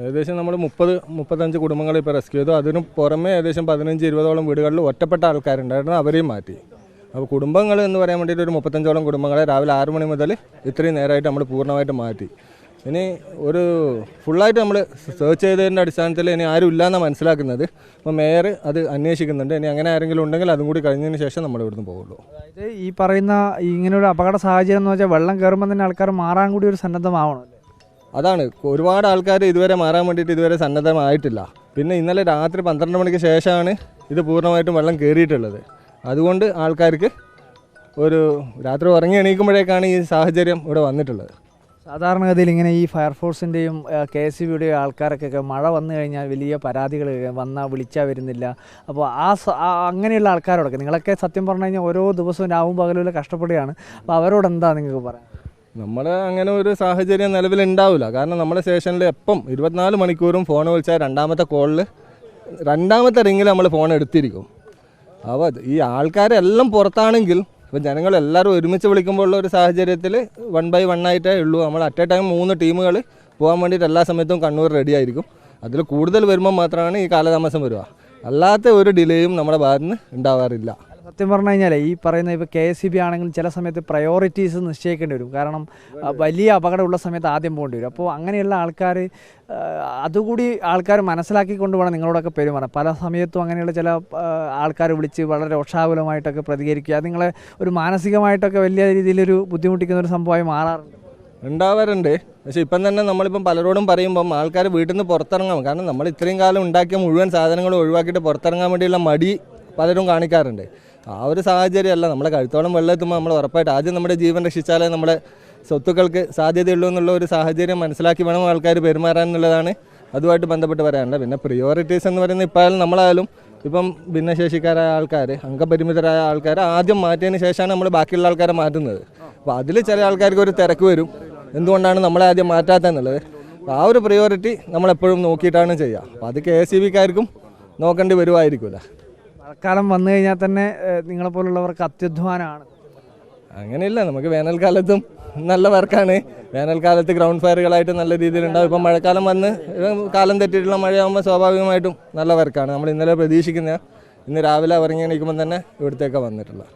ഏകദേശം നമ്മൾ മുപ്പത് മുപ്പത്തഞ്ച് കുടുംബങ്ങളെ ഇപ്പോൾ റെസ്ക്യൂ ചെയ്തു. അതിന് പുറമെ ഏകദേശം പതിനഞ്ച് ഇരുപതോളം വീടുകളിൽ ഒറ്റപ്പെട്ട ആൾക്കാരുണ്ടായിരുന്നു. അവരെയും മാറ്റി. അപ്പോൾ കുടുംബങ്ങൾ എന്ന് പറയാൻ വേണ്ടിയിട്ട് ഒരു മുപ്പത്തഞ്ചോളം കുടുംബങ്ങളെ രാവിലെ ആറ് മണി മുതൽ ഇത്രയും നേരമായിട്ട് നമ്മൾ പൂർണമായിട്ട് മാറ്റി. ഇനി ഒരു ഫുള്ളായിട്ട് നമ്മൾ സെർച്ച് ചെയ്തതിന്റെ അടിസ്ഥാനത്തിൽ ഇനി ആരും ഇല്ലയെന്നാണ് മനസ്സിലാക്കുന്നത്. അപ്പോൾ മേയർ അത് അന്വേഷിക്കുന്നുണ്ട്. ഇനി അങ്ങനെ ആരെങ്കിലും ഉണ്ടെങ്കിൽ അതും കൂടി കഴിഞ്ഞതിന് ശേഷം നമ്മൾ ഇവിടുന്ന് പോകുള്ളൂ. അതായത് ഈ പറയുന്ന ഇങ്ങനെ ഒരു അപകട സാഹചര്യം എന്ന് വെച്ചാൽ വെള്ളം കയറുമ്പോൾ തന്നെ ആൾക്കാർ മാറാൻ കൂടി ഒരു സന്നദ്ധമാവണം. അതാണ്. ഒരുപാട് ആൾക്കാർ ഇതുവരെ മാറാൻ വേണ്ടിയിട്ട് ഇതുവരെ സന്നദ്ധമായിട്ടില്ല. പിന്നെ ഇന്നലെ രാത്രി പന്ത്രണ്ട് മണിക്ക് ശേഷമാണ് ഇത് പൂർണമായിട്ടും വെള്ളം കയറിയിട്ടുള്ളത് അതുകൊണ്ട് ആൾക്കാർക്ക് ഒരു രാത്രി ഉറങ്ങി എണീക്കുമ്പോഴേക്കാണ് ഈ സാഹചര്യം ഇവിടെ വന്നിട്ടുള്ളത്. സാധാരണഗതിയിൽ ഇങ്ങനെ ഈ ഫയർഫോഴ്സിന്റെയും കെ എസ് സി ബിയുടെയും ആൾക്കാർക്കൊക്കെ മഴ വന്നു കഴിഞ്ഞാൽ വലിയ പരാതികൾ വന്നാൽ വിളിച്ചാൽ വരുന്നില്ല. അപ്പോൾ ആ അങ്ങനെയുള്ള ആൾക്കാരോടൊക്കെ നിങ്ങളൊക്കെ സത്യം പറഞ്ഞു കഴിഞ്ഞാൽ ഓരോ ദിവസവും രാവും പകലും കഷ്ടപ്പെടുകയാണ്. അപ്പോൾ അവരോട് എന്താ നിങ്ങൾക്ക് പറയാം നമ്മൾ അങ്ങനെ ഒരു സാഹചര്യം നിലവിൽ ഉണ്ടാവില്ല. കാരണം നമ്മുടെ സ്റ്റേഷനിൽ എപ്പം ഇരുപത്തിനാല് മണിക്കൂറും ഫോൺ വിളിച്ചാൽ രണ്ടാമത്തെ കോളിൽ രണ്ടാമത്തെ റിങ്ങിൽ നമ്മൾ ഫോൺ എടുത്തിരിക്കും. അപ്പോൾ ഈ ആൾക്കാരെല്ലാം പുറത്താണെങ്കിൽ ഇപ്പോൾ ജനങ്ങളെല്ലാവരും ഒരുമിച്ച് വിളിക്കുമ്പോൾ ഉള്ള ഒരു സാഹചര്യത്തിൽ വൺ ബൈ വൺ ആയിട്ടേ ഉള്ളൂ. നമ്മൾ അറ്റ് എ ടൈം മൂന്ന് ടീമുകൾ പോകാൻ വേണ്ടിയിട്ട് എല്ലാ സമയത്തും കണ്ണൂർ റെഡി ആയിരിക്കും. അതിൽ കൂടുതൽ വരുമ്പോൾ മാത്രമാണ് ഈ കാലതാമസം വരിക. അല്ലാത്ത ഒരു ഡിലേയും നമ്മുടെ ഭാഗത്ത് നിന്ന് ഉണ്ടാവാറില്ല. സത്യം പറഞ്ഞു കഴിഞ്ഞാൽ ഈ പറയുന്ന ഇപ്പോൾ കെ എസ് സി ബി ആണെങ്കിലും ചില സമയത്ത് പ്രയോറിറ്റീസ് നിശ്ചയിക്കേണ്ടി വരും. കാരണം വലിയ അപകടമുള്ള സമയത്ത് ആദ്യം പോകേണ്ടി വരും. അപ്പോൾ അങ്ങനെയുള്ള ആൾക്കാർ അതുകൂടി ആൾക്കാർ മനസ്സിലാക്കിക്കൊണ്ട് വേണം നിങ്ങളോടൊക്കെ പെരുമാറാൻ. പല സമയത്തും അങ്ങനെയുള്ള ചില ആൾക്കാർ വിളിച്ച് വളരെ രോഷാകുലമായിട്ടൊക്കെ പ്രതികരിക്കുക. അത് നിങ്ങളെ ഒരു മാനസികമായിട്ടൊക്കെ വലിയ രീതിയിലൊരു ബുദ്ധിമുട്ടിക്കുന്ന ഒരു സംഭവമായി മാറാറുണ്ട്. ഉണ്ടാവാറുണ്ട്. പക്ഷെ ഇപ്പം തന്നെ നമ്മളിപ്പം പലരോടും പറയുമ്പം ആൾക്കാർ വീട്ടിൽ നിന്ന് പുറത്തിറങ്ങാം കാരണം നമ്മൾ ഇത്രയും കാലം ഉണ്ടാക്കിയ മുഴുവൻ സാധനങ്ങളും ഒഴിവാക്കിയിട്ട് പുറത്തിറങ്ങാൻ വേണ്ടിയുള്ള മടി പലരും കാണിക്കാറുണ്ട്. ആ ഒരു സാഹചര്യമല്ല. നമ്മളെ കഴുത്തോളം വെള്ളം എത്തുമ്പോൾ നമ്മൾ ഉറപ്പായിട്ട് ആദ്യം നമ്മുടെ ജീവൻ രക്ഷിച്ചാലേ നമ്മുടെ സ്വത്തുക്കൾക്ക് സാധ്യതയുള്ളൂ എന്നുള്ള ഒരു സാഹചര്യം മനസ്സിലാക്കി വേണം ആൾക്കാർ പെരുമാറാൻ എന്നുള്ളതാണ് അതുമായിട്ട് ബന്ധപ്പെട്ട് പറയാനുള്ളത്. പിന്നെ പ്രിയോറിറ്റീസ് എന്ന് പറയുന്നത് ഇപ്പോഴും നമ്മളായാലും ഇപ്പം ഭിന്നശേഷിക്കാരായ ആൾക്കാർ അംഗപരിമിതരായ ആൾക്കാർ ആദ്യം മാറ്റിയതിന് ശേഷമാണ് നമ്മൾ ബാക്കിയുള്ള ആൾക്കാരെ മാറ്റുന്നത്. അപ്പോൾ അതിൽ ചില ആൾക്കാർക്ക് ഒരു തിരക്ക് വരും. എന്തുകൊണ്ടാണ് നമ്മളെ ആദ്യം മാറ്റാത്തതെന്നുള്ളത് അപ്പോൾ ആ ഒരു പ്രിയോറിറ്റി നമ്മളെപ്പോഴും നോക്കിയിട്ടാണ് ചെയ്യുക. അപ്പോൾ അത് കെ എസ് സി ബിക്കാർക്കും നോക്കേണ്ടി വരുമായിരിക്കില്ല മഴക്കാലം വന്നു കഴിഞ്ഞാൽ തന്നെ നിങ്ങളെ അത്യധ്വാനമാണ് അങ്ങനെയല്ല നമുക്ക് വേനൽക്കാലത്തും നല്ല വർക്കാണ്. വേനൽക്കാലത്ത് ഗ്രൗണ്ട് ഫയറുകളായിട്ട് നല്ല രീതിയിലുണ്ടാവും. ഇപ്പം മഴക്കാലം വന്ന് കാലം തെറ്റിയിട്ടുള്ള മഴയാകുമ്പോൾ സ്വാഭാവികമായിട്ടും നല്ല വർക്കാണ്. നമ്മൾ ഇന്നലെ പ്രതീക്ഷിക്കുന്ന ഇന്ന് രാവിലെ ഇറങ്ങി എണീക്കുമ്പോൾ തന്നെ ഇവിടത്തേക്ക് വന്നിട്ടുള്ളത്.